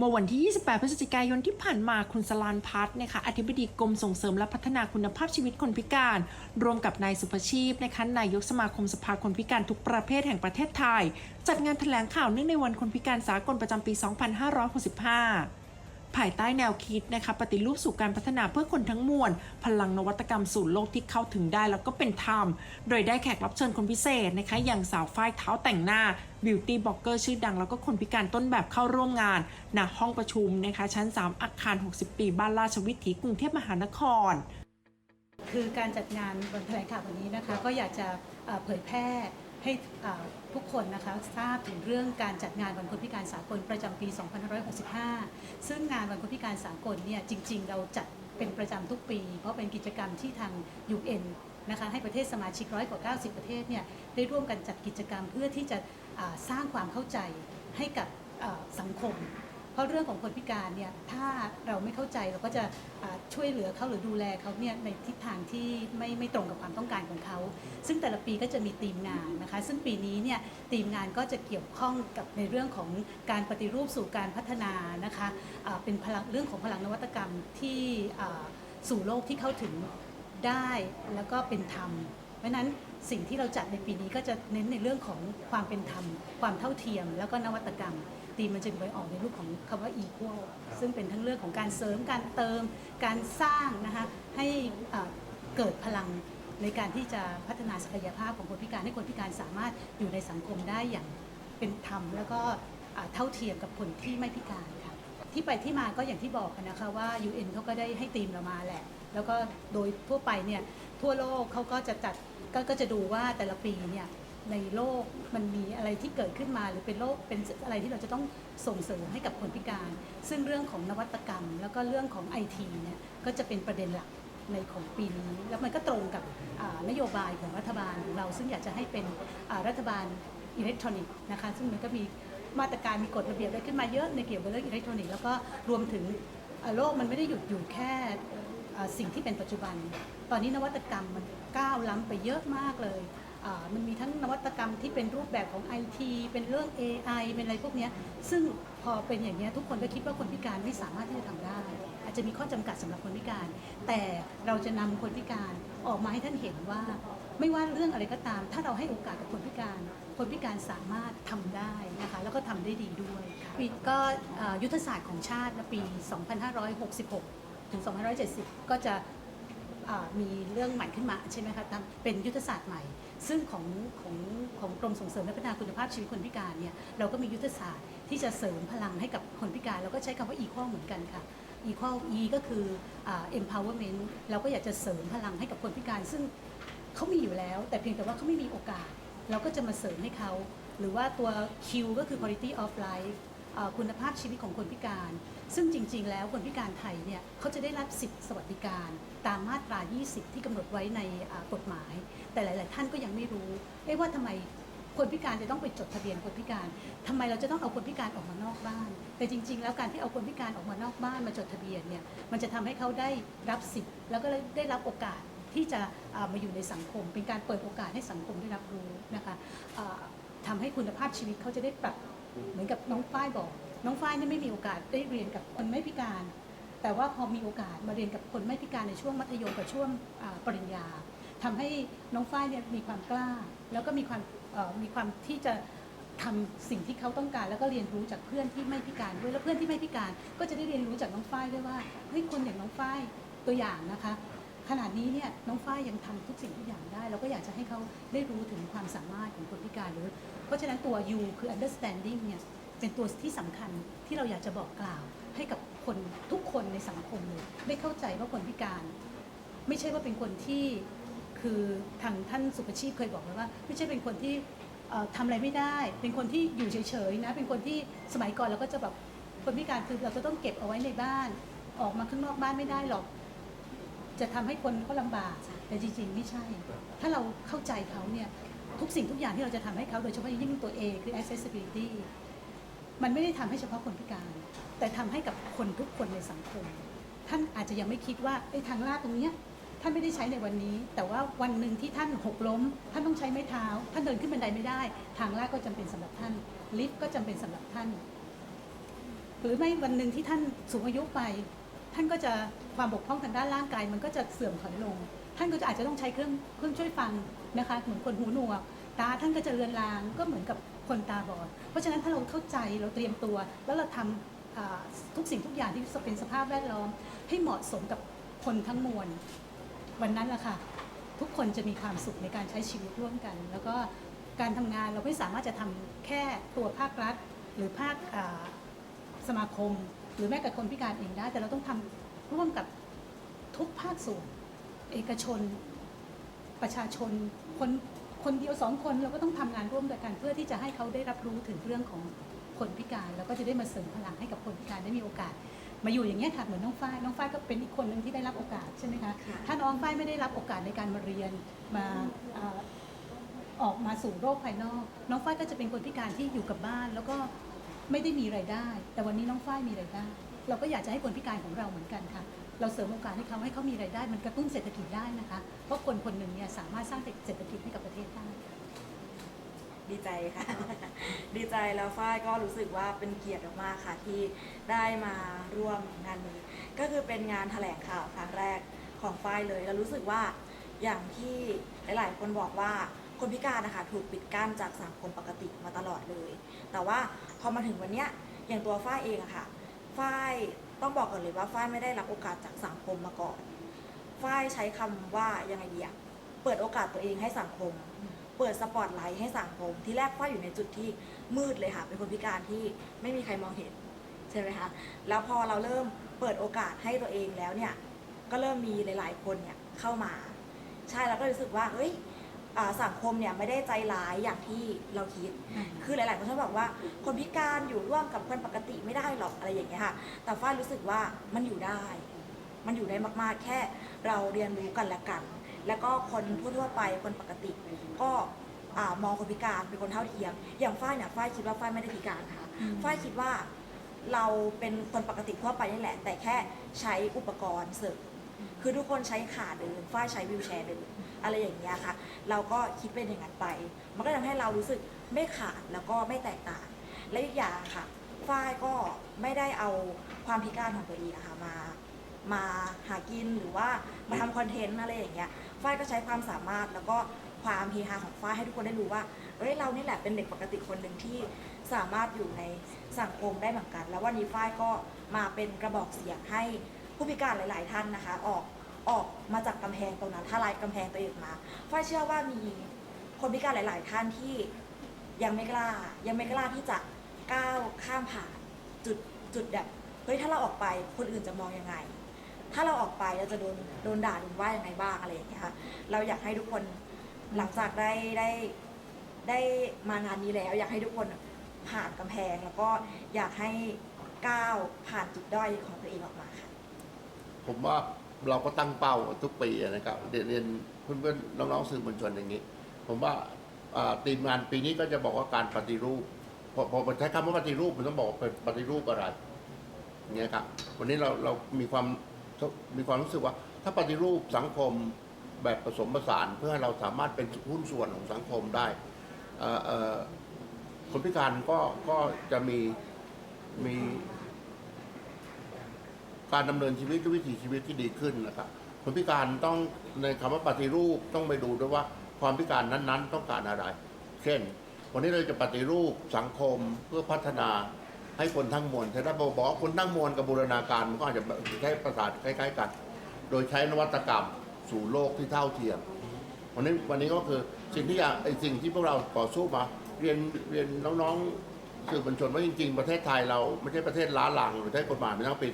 มื่อวันที่ 28 พฤศจิกายนที่ผ่านมาคุณสลานพัฒน์นะคะอธิบดีกรมส่งเสริมและพัฒนาคุณภาพชีวิตคนพิการ รวมกับนายสุภชีพนะคะนายกสมาคมสภาคนพิการทุกประเภทแห่งประเทศไทย จัดงานแถลงข่าวเนื่องในวันคนพิการสากลประจำปี 2565 ภายใต้แนวคิดนะคะปฏิรูปสู่การพัฒนาเพื่อคนทั้งมวล พลังนวัตกรรมสู่โลกที่เข้าถึงได้แล้วก็เป็นธรรม โดยได้แขกรับเชิญคนพิเศษนะคะอย่างสาวฝ้ายเท้าแต่งหน้าบิวตี้บล็อกเกอร์ชื่อดังแล้วก็คนพิการต้นแบบเข้าร่วมงานณห้องประชุมนะคะชั้น 3 อาคาร 60 ปี บ้านราชวิถีกรุงเทพมหานคร คือการจัดงานวันแถลงข่าววันนี้นะคะก็อยากจะเอ่อเผยแพร่ ให้ทุกคนนะคะทราบถึงเรื่องการจัดงานวันคนพิการสากลประจำปี 2565 ซึ่งงานวันคนพิการสากลเนี่ยจริง ๆ เราจัดเป็นประจำทุกปี เพราะเป็นกิจกรรมที่ทาง UN นะคะให้ประเทศสมาชิกร้อยกว่า 90 ประเทศเนี่ยได้ร่วมกันจัดกิจกรรมเพื่อที่จะสร้างความเข้าใจให้กับสังคม เพราะเรื่องของคนพิการเนี่ยถ้าเราไม่เข้าใจเราก็จะช่วยเหลือเขาหรือดูแลเขาเนี่ยในทิศทางที่ไม่ไม่ตรงกับความต้องการของเขา ซึ่งแต่ละปีก็จะมีธีมงานนะคะ ซึ่งปีนี้เนี่ยธีมงานก็จะเกี่ยวข้องกับในเรื่องของการปฏิรูปสู่การพัฒนานะคะอ่าเป็นพลังเรื่องของพลังนวัตกรรมที่สู่โลกที่เข้าถึงได้แล้วก็เป็นธรรมเพราะนั้นสิ่งที่เราจัดในปีนี้ก็จะเน้นในเรื่องของความเป็นธรรม ความเท่าเทียม แล้วก็นวัตกรรม ตีมันจึงไปออกในรูปของคำว่า equal ซึ่งเป็นทั้งเรื่องของการเสริมการเติม การสร้างนะคะให้เกิดพลังในการที่จะพัฒนาศักยภาพของคนพิการให้คนพิการสามารถอยู่ในสังคมได้อย่างเป็นธรรม แล้วก็เท่าเทียมกับคนที่ไม่พิการค่ะที่ไปที่มาก็อย่างที่บอกนนะคะว่า UN เขาก็ได้ให้ธีมเรามาแหละ แล้วก็โดยทั่วไปเนี่ยทั่วโลกเขาก็จะจัดกก็จะดูว่าแต่ละปีเนี่ย ในโลกมันมีอะไรที่เกิดขึ้นมาหรือเป็นโลกเป็นอะไรที่เราจะต้องส่งเสริมให้กับคนพิการ ซึ่งเรื่องของนวัตกรรม แล้วก็เรื่องของไอทีเนี่ยก็จะเป็นประเด็นหลักในของปีนี้แล้วมันก็ตรงกับนโยบายของรัฐบาลของเรา ซึ่งอยากจะให้เป็นรัฐบาลอิเล็กทรอนิกส์นะคะซึ่งมันก็มีมาตรการมีกฎระเบียบอะไรขึ้นมาเยอะในเกี่ยวกับเรื่องอิเล็กทรอนิกส์แล้วก็รวมถึงโลกมันไม่ได้หยุดอยู่แค่สิ่งที่เป็นปัจจุบัน ตอนนี้นวัตกรรมมันก้าวล้ำไปเยอะมากเลย มันมีทั้งนวัตกรรมที่เป็นรูปแบบของ IT เป็นเรื่อง AI เป็นอะไรพวกนี้ซึ่งพอเป็นอย่างนี้ทุกคนก็คิดว่าคนพิการไม่สามารถที่จะทำได้ อาจจะมีข้อจำกัดสำหรับคนพิการ แต่เราจะนำคนพิการออกมาให้ท่านเห็นว่า ไม่ว่าเรื่องอะไรก็ตาม ถ้าเราให้โอกาสกับคนพิการ คนพิการสามารถทำได้นะคะแล้วก็ทำได้ดีด้วยปีก็ยุทธศาสตร์ของชาตินปี 2566 ถึง 2570 ก็จะ อ่ามีเรื่องใหม่ขึ้นมาใช่ไหมคะทำเป็นยุทธศาสตร์ใหม่ ซึ่งของของของกรมส่งเสริมและพัฒนาคุณภาพชีวิตคนพิการเนี่ยเราก็มียุทธศาสตร์ที่จะเสริมพลังให้กับคนพิการแล้วก็ใช้คำว่า equal เหมือนกันค่ะ equal e ก็คืออ่า empowerment เราก็อยากจะเสริมพลังให้กับคนพิการ ซึ่งเขามีอยู่แล้ว แต่เพียงแต่ว่าเขาไม่มีโอกาส เราก็จะมาเสริมให้เขา หรือว่าตัว Q ก็คือ quality of life คุณภาพชีวิตของคนพิการ ซึ่งจริง ๆ แล้วคนพิการไทยเนี่ยเขาจะได้รับสิทธิสวัสดิการ ตามมาตรา 20 ที่กำหนดไว้ในกฎหมาย แต่หลาย ๆ ท่านก็ยังไม่รู้เอ๊ะว่าทำไมคนพิการจะต้องไปจดทะเบียนคนพิการทำไมเราจะต้องเอาคนพิการออกมานอกบ้าน แต่จริง ๆ แล้วการที่เอาคนพิการออกมานอกบ้านมาจดทะเบียนเนี่ยมันจะทำให้เขาได้รับสิทธิ์ แล้วก็ได้รับโอกาสที่จะมาอยู่ในสังคม เป็นการเปิดโอกาสให้สังคมได้รับรู้นะคะทำให้คุณภาพชีวิตเขาจะได้ปรับ เหมือนกับน้องฝ้ายบอก น้องฝ้ายเนี่ยไม่มีโอกาสได้เรียนกับคนไม่พิการ แต่ว่าพอมีโอกาสมาเรียนกับคนไม่พิการในช่วงมัธยมกับช่วงปริญญาทำให้น้องฝ้ายเนี่ยมีความกล้า แล้วก็มีความมีความที่จะทำสิ่งที่เขาต้องการ แล้วก็เรียนรู้จากเพื่อนที่ไม่พิการด้วยแล้วเพื่อนที่ไม่พิการ ก็จะได้เรียนรู้จากน้องฝ้ายด้วยว่าเฮ้ยคนอย่างน้องฝ้ายตัวอย่างนะคะ ขนาดนี้เนี่ยน้องฝ้ายยังทำทุกสิ่งทุกอย่างได้เราก็อยากจะให้เขาได้รู้ถึงความสามารถของคนพิการหรือ เพราะฉะนั้นตัว U คือ understanding เนี่ยเป็นตัวที่สำคัญที่เราอยากจะบอกกล่าวให้กับคนทุกคนในสังคมเลยได้เข้าใจว่าคนพิการ ไม่ใช่ว่าเป็นคนที่คือทางท่านสุภชีพเคยบอกไว้ว่า ไม่ใช่เป็นคนที่ทำอะไรไม่ได้ เป็นคนที่อยู่เฉยๆนะ เป็นคนที่สมัยก่อนเราก็จะแบบคนพิการคือเราจะต้องเก็บเอาไว้ในบ้าน ออกมาข้างนอกบ้านไม่ได้หรอก จะทำให้คนเขาลำบาก แต่จริงๆ ไม่ใช่ ถ้าเราเข้าใจเขาเนี่ยทุกสิ่งทุกอย่างที่เราจะทำให้เขาโดยเฉพาะยิ่งตัว A คือ accessibility มันไม่ได้ทำให้เฉพาะคนพิการ แต่ทำให้กับคนทุกคนในสังคม ท่านอาจจะยังไม่คิดว่าไอ้ทางลาดตรงเนี้ยท่านไม่ได้ใช้ในวันนี้ แต่ว่าวันหนึ่งที่ท่านหกล้ม ท่านต้องใช้ไม้เท้า ท่านเดินขึ้นบันไดไม่ได้ ทางลาดก็จำเป็นสำหรับท่าน ลิฟต์ก็จำเป็นสำหรับท่าน หรือไม่วันหนึ่งที่ท่านสูงอายุไป ท่านก็จะความบกพร่องทางด้านร่างกาย มันก็จะเสื่อมถอยลง ท่านก็จะอาจจะต้องใช้เครื่องเครื่องช่วยฟังนะคะเหมือนคนหูหนวก ตาท่านก็จะเลือนลางก็เหมือนกับคนตาบอด เพราะฉะนั้นถ้าเราเข้าใจเราเตรียมตัว แล้วเราทำอ่าทุกสิ่งทุกอย่างที่เป็นสภาพแวดล้อม ให้เหมาะสมกับคนทั้งมวลวันนั้นแหละค่ะทุกคนจะมีความสุขในการใช้ชีวิตร่วมกัน แล้วก็การทำงานเราไม่สามารถจะทำแค่ตัวภาครัฐ หรือภาคสมาคม หรือแม้แต่คนพิการเองได้ แต่เราต้องทำร่วมกับทุกภาคส่วน เอกชน ประชาชน คนคนเดียวสองคนเราก็ต้องทำงานร่วมกันเพื่อที่จะให้เขาได้รับรู้ถึงเรื่องของคนพิการ แล้วก็จะได้มาเสริมพลังให้กับคนพิการได้มีโอกาส มาอยู่อย่างนี้ยค่ะเหมือนน้องฝ้ายน้องฝ้ายก็เป็นอีกคนหนึ่งที่ได้รับโอกาสใช่ไหมคะค่ะถ้าน้องฝ้ายไม่ได้รับโอกาสในการมาเรียนมาเอ่อออกมาสู่โลกภายนอก น้องฝ้ายก็จะเป็นคนพิการที่อยู่กับบ้าน แล้วก็ ไม่ได้มีไรายได้ แต่วันนี้น้องฝ้ายมีไรายได้ เราก็อยากจะให้คนพิการของเราเหมือนกันค่ะ เราเสริมโอกาสให้เขาให้เขามีไรายได้ มันกระตุ้นเศรษฐกิจได้นะคะ เพราะคนคนหนึ่งเนี่ยสามารถสร้างเศรษฐกิจให้กับประเทศได้ ดีใจค่ะ ดีใจแล้วฝ้ายก็รู้สึกว่าเป็นเกียรติมากๆค่ะที่ได้มาร่วมงานนี้ ก็คือเป็นงานแถลงข่าวครั้งแรกของฝ้ายเลยแล้วรู้สึกว่าอย่างที่หลาย ๆ คนบอกว่า คนพิการนะคะถูกปิดกั้นจากสังคมปกติมาตลอดเลย แต่ว่าพอมาถึงวันเนี้ยอย่างตัวฝ้ายเองอะค่ะฝ้ายต้องบอกก่อนเลยว่าฝ้ายไม่ได้รับโอกาสจากสังคมมาก่อนฝ้ายใช้คำว่ายังไงดีอะเปิดโอกาสตัวเองให้สังคม เปิดสปอตไลท์ให้สังคม ที่แรกฝ้ายอยู่ในจุดที่มืดเลยค่ะ เป็นคนพิการที่ไม่มีใครมองเห็นใช่ไหมคะ แล้วพอเราเริ่มเปิดโอกาสให้ตัวเองแล้วเนี่ย ก็เริ่มมีหลาย ๆ คนเนี่ยเข้ามา ใช่ แล้วก็รู้สึกว่าเฮ้ย อ่าสังคมเนี่ยไม่ได้ใจร้ายอย่างที่เราคิด คือหลาย ๆ คนชอบบอกว่า คนพิการอยู่ร่วมกับคนปกติไม่ได้หรอกอะไรอย่างเงี้ยค่ะ แต่ฝ้ายรู้สึกว่ามันอยู่ได้ มันอยู่ได้มาก ๆ แค่เราเรียนรู้กันและกัน แล้วก็คนทั่วๆไปคนปกติ ก็อ่ามองคนพิการเป็นคนเท่าเทียม อย่างฝ้ายเนี่ยฝ้ายคิดว่าฝ้ายไม่ได้พิการค่ะอืมฝ้ายคิดว่าเราเป็นคนปกติทั่วไปนี่แหละ แต่แค่ใช้อุปกรณ์เสริมคือทุกคนใช้ขาเดินฝ้ายใช้วิวแชร์เดิน อะไรอย่างเงี้ยค่ะ เราก็คิดเป็นอย่างนั้นไป มันก็ทำให้เรารู้สึกไม่ขาดแล้วก็ไม่แตกต่าง และอีกอย่างค่ะ ฝ้ายก็ไม่ได้เอาความพิการของตัวเองอะค่ะมา มาหากินหรือว่ามาทำคอนเทนต์อะไรอย่างเงี้ย ฝ้ายก็ใช้ความสามารถแล้วก็ความเฮฮาของฝ้ายให้ทุกคนได้รู้ว่า เอ้ยเรานี่แหละเป็นเด็กปกติคนหนึ่งที่สามารถอยู่ในสังคมได้เหมือนกัน แล้ววันนี้ฝ้ายก็มาเป็นกระบอกเสียงให้ผู้พิการหลาย ๆ ท่านนะคะ ออก ออกมาจากกำแพงตรงนั้นถ้าลายกำแพงตัวเองมาฝ้ายเชื่อว่ามีคนพิการหลาย ๆ ท่านที่ยังไม่กล้า ยังไม่กล้าที่จะก้าวข้ามผ่านจุดจุดแบบเฮ้ยถ้าเราออกไปคนอื่นจะมองยังไง ถ้าเราออกไปเราจะโดนโดนด่าโดนว่ายังไงบ้างอะไรอย่างเงี้ยค่ะเราอยากให้ทุกคนหลังจากได้ได้ได้มางานนี้แล้ว อยากให้ทุกคนผ่านกำแพง แล้วก็อยากให้ก้าวผ่านจุดด้อยของตัวเองออกมาค่ะผมว่า เราก็ตั้งเป้าทุกปีนะครับเรียนเพื่อนๆน้องๆสื่อมวลชนอย่างนี้ ผมว่าทีมงานปีนี้ก็จะบอกว่าการปฏิรูปพอพอใช้คำว่าปฏิรูปผมต้องบอกว่าเป็นปฏิรูปอะไรอย่างเงี้ยครับวันนี้เราเรามีความมีความรู้สึกว่า ถ้าปฏิรูปสังคมแบบผสมผสาน เพื่อให้เราสามารถเป็นหุ้นส่วนของสังคมได้คนพิการก็ก็จะมีมี การดำเนินชีวิตด้วยวิถีชีวิตที่ดีขึ้นนะครับคนพิการต้องในคำว่าปฏิรูปต้องไปดูด้วยว่าความพิการนั้นๆ ต้องการอะไร เช่น วันนี้เราจะปฏิรูปสังคมเพื่อพัฒนาให้คนทั้งมวลแต่ถ้าบอกคนทั้งมวลกับบูรณาการมันก็อาจจะใช้ประสาทคล้ายๆกัน โดยใช้นวัตกรรมสู่โลกที่เท่าเทียม วันนี้วันนี้ก็คือสิ่งที่อยากไอ้สิ่งที่พวกเราต่อสู้มาเรียนเรียนน้องๆ สื่อมวลชนว่าจริง ๆ ประเทศไทยเราไม่ใช่ประเทศล้าหลังหรือใช้กฎหมายมาตั้งปี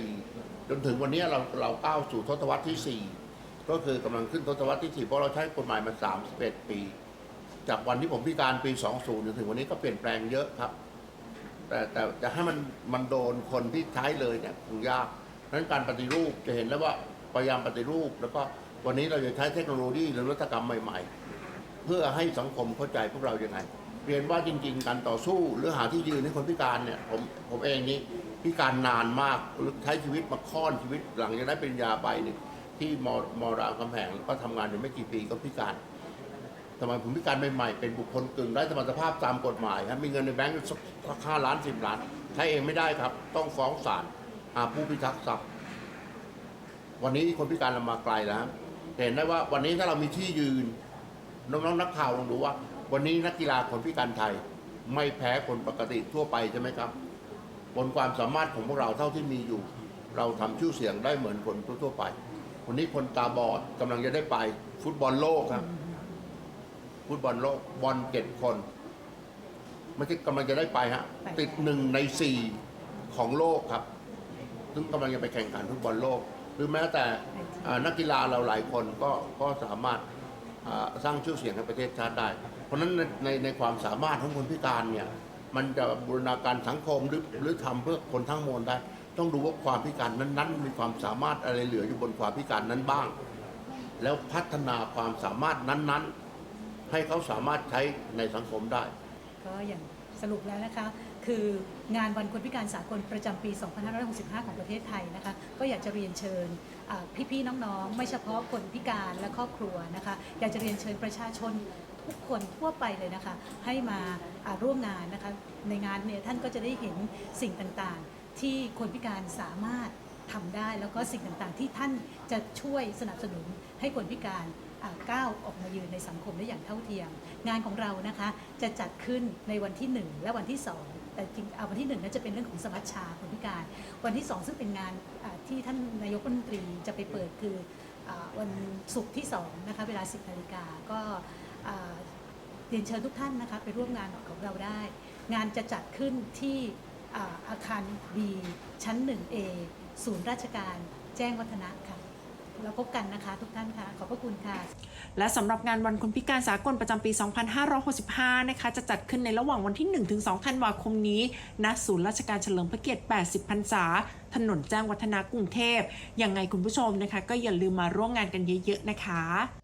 2534 จนถึงวันนี้เราเราก้าวสู่ทศวรรษที่ 4 ก็คือกำลังขึ้นทศวรรษที่ 4 เพราะเราใช้กฎหมายมา 31 ปี จากวันที่ผมพิการปี 20 จนถึงวันนี้ก็เปลี่ยนแปลงเยอะครับ แต่แต่จะให้มันมันโดนคนที่ใช้เลยเนี่ยคงยากเพราะฉะนั้นการปฏิรูปจะเห็นแล้วว่าพยายามปฏิรูป แล้วก็วันนี้เราจะใช้เทคโนโลยีหรือนวัตกรรมใหม่ ๆ เพื่อให้สังคมเข้าใจพวกเราอย่างไง เรียนว่าจริง ๆ การต่อสู้หรือหาที่ยืนให้คนพิการเนี่ยผมผมเองนี่พิการนานมากใช้ชีวิตมาค่อนชีวิตหลังจากได้ปริญญาไปเนี่ยที่มมรามคำแหงแล้วก็ทำงานอยู่ไม่กี่ปีก็พิการสมัยผมพิการใหม่ๆเป็นบุคคลกึ่งไร้สมรรถภาพตามกฎหมายครับมีเงินในแบงก์สักห้าล้านสิบล้านใช้เองไม่ได้ครับ ต้องฟ้องศาลหาผู้พิทักษ์ทรัพย์วันนี้คนพิการเรามาไกลแล้วเห็นได้ว่าวันนี้ถ้าเรามีที่ยืนน้องๆนักข่าวลองดูว่า วันนี้นักกีฬาคนพิการไทย ไม่แพ้คนปกติทั่วไปใช่ไหมครับ บนความสามารถของพวกเราเท่าที่มีอยู่ เราทำชื่อเสียงได้เหมือนคนทั่วๆไป วันนี้คนตาบอดกำลังจะได้ไป ฟุตบอลโลกครับ ฟุตบอลโลกบอลเจ็ดคนไม่ใช่กำลังจะได้ไปฮะไปติดหนึ่งในสี่ของโลกครับ ซึ่งกำลังจะไปแข่งขันฟุตบอลโลก หรือแม้แต่อ่านักกีฬาเราหลายคนก็ก็สามารถอ่าสร้างชื่อเสียงให้ประเทศชาติได้เพ ราะฉะนั้นในในในความสามารถของคนพิการเนี่ยมันจะบูรณาการสังคมหรือหรือทำเพื่อคนทั้งมวลได้ ต้องดูว่าความพิการนั้นๆ มีความสามารถอะไรเหลืออยู่บนความพิการนั้นบ้าง แล้วพัฒนาความสามารถนั้นๆ ให้เขาสามารถใช้ในสังคมได้ ก็อย่างสรุปแล้วนะคะ คืองานวันคนพิการสากลประจำปี 2565 ของประเทศไทยนะคะก็อยากจะเรียนเชิญอ่พี่ๆน้องๆ ไม่เฉพาะคนพิการและครอบครัวนะคะอยากจะเรียนเชิญประชาชนทุกคนทั่วไปเลยนะคะ ให้มาร่วมงานนะคะในงานเนี่ยท่านก็จะได้เห็นสิ่งต่างๆ ที่คนพิการสามารถทำได้แล้วก็สิ่งต่างๆ ที่ท่านจะช่วยสนับสนุนให้คนพิการก้าวออกมายืนในสังคมได้อย่างเท่าเทียม งานของเรานะคะจะจัดขึ้นในวันที่ 1 และวันที่ 2 แต่จริงเอาวันที่1นั้นจะเป็นเรื่องของสมัชชาคนพิการ วันที่2ซึ่งเป็นงานที่ท่านนายกรัฐมนตรีจะไปเปิดคืออวันศุกร์ที่2นะคะเวลา 10นาฬิกาก็เรียนเชิญทุกท่านนะคะไปร่วมงานของเราได้ งานจะจัดขึ้นที่อาอาคาร B ชั้น 1A ศูนย์ราชการแจ้งวัฒนะค่ะ แล้วพบกันนะคะทุกท่านค่ะ ขอบพระคุณค่ะ และสำหรับงานวันคนพิการสากลประจำปี 2565 นะคะ จะจัดขึ้นในระหว่างวันที่ 1-2 ธันวาคมนี้ ณ ศูนย์ราชการเฉลิมพระเกียรติ 80 พรรษา ถนนแจ้งวัฒนากรุงเทพ ยังไงคุณผู้ชมนะคะ ก็อย่าลืมมาร่วมงานกันเยอะๆนะคะ